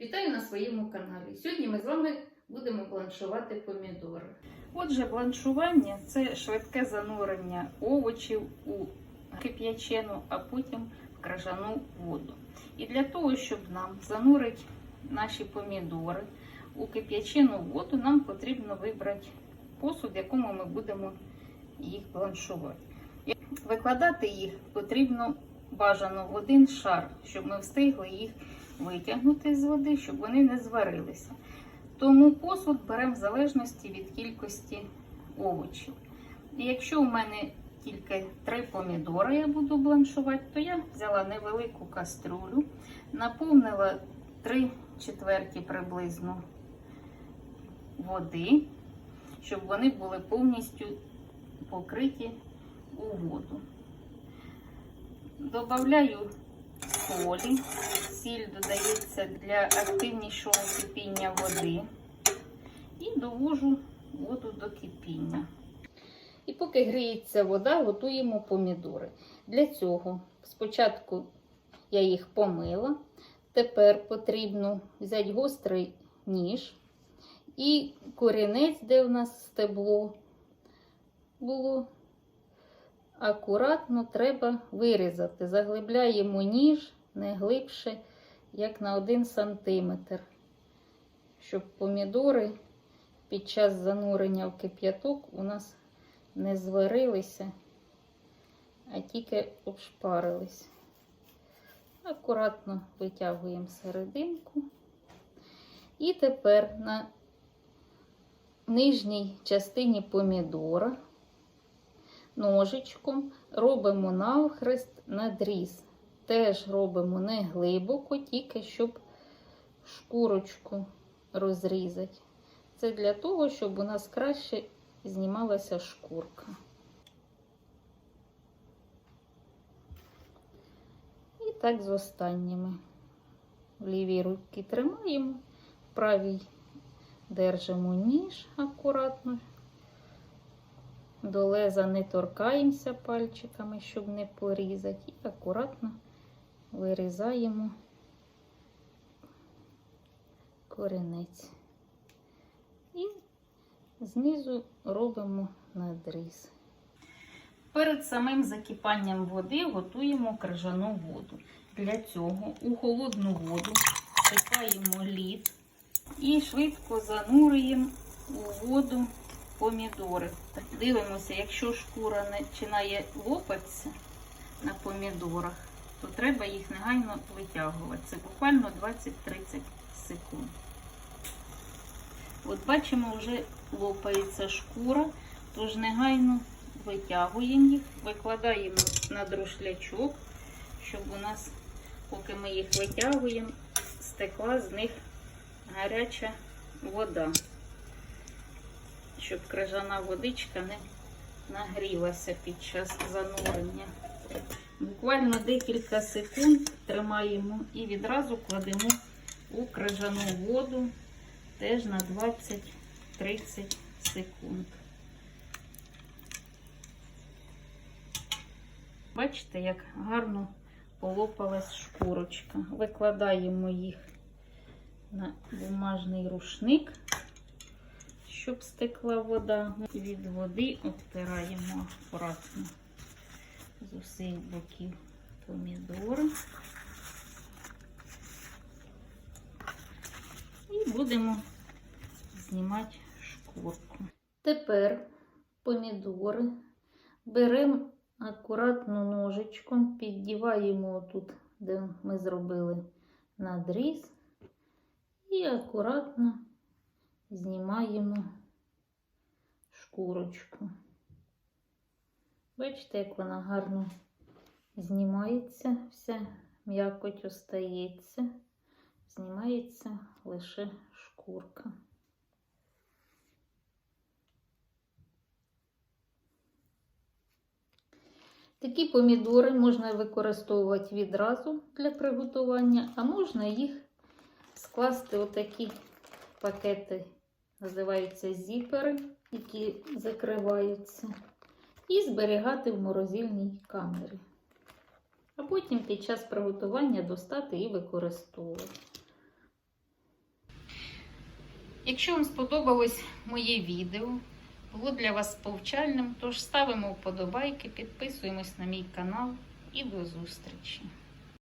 Вітаю на своєму каналі. Сьогодні ми з вами будемо бланшувати помідори. Отже, бланшування це швидке занурення овочів у кип'ячену, а потім в крижану воду. І для того, щоб нам занурити наші помідори у кип'ячену воду, нам потрібно вибрати посуд, в якому ми будемо їх бланшувати. Викладати їх потрібно бажано в один шар, щоб ми встигли їх витягнути з води, щоб вони не зварилися. Тому посуд беремо в залежності від кількості овочів. І якщо у мене тільки три помідори я буду бланшувати, то я взяла невелику каструлю, наповнила 3 четверті приблизно води, щоб вони були повністю покриті у воду. Добавляю солі. Сіль додається для активнішого кипіння води. І довожу воду до кипіння. І поки гріється вода, готуємо помідори. Для цього спочатку я їх помила. Тепер потрібно взяти гострий ніж і корінець, де у нас стебло було. Акуратно треба вирізати. Заглибляємо ніж не глибше, як на 1 см, щоб помідори під час занурення в кип'яток у нас не зварилися, а тільки обшпарились. Акуратно витягуємо серединку. І тепер на нижній частині помідора ножичком робимо навхрест надріз. Теж робимо не глибоко, тільки щоб шкурочку розрізати. Це для того, щоб у нас краще знімалася шкурка. І так з останніми. В лівій руці тримаємо, в правій держимо ніж акуратно. До леза не торкаємося пальчиками, щоб не порізати, і акуратно вирізаємо корінець. І знизу робимо надріз. Перед самим закипанням води готуємо крижану воду. Для цього у холодну воду всипаємо лід і швидко занурюємо у воду помідори. Дивимося, якщо шкура починає лопатися на помідорах, то треба їх негайно витягувати. Це буквально 20-30 секунд. От бачимо, вже лопається шкура, тож негайно витягуємо їх, викладаємо на друшлячок, щоб у нас, поки ми їх витягуємо, стекла з них гаряча вода щоб крижана водичка не нагрілася під час занурення. Буквально декілька секунд тримаємо і відразу кладемо у крижану воду теж на 20-30 секунд. Бачите, як гарно полопалась шкурочка. Викладаємо їх на бумажний рушник щоб стекла вода. Від води обтираємо акуратно з усіх боків помідори. І будемо знімати шкурку. Тепер помідори беремо акуратно ножичком, піддіваємо тут, де ми зробили надріз, і акуратно знімаємо шкурочку. Бачите, як вона гарно знімається, вся м'якоть остається, знімається лише шкурка. Такі помідори можна використовувати відразу для приготування, а можна їх скласти отакі пакети називаються зіпери, які закриваються, і зберігати в морозильній камері. А потім під час приготування достати і використовувати. Якщо вам сподобалось моє відео, було для вас повчальним, тож ставимо вподобайки, підписуємось на мій канал і до зустрічі!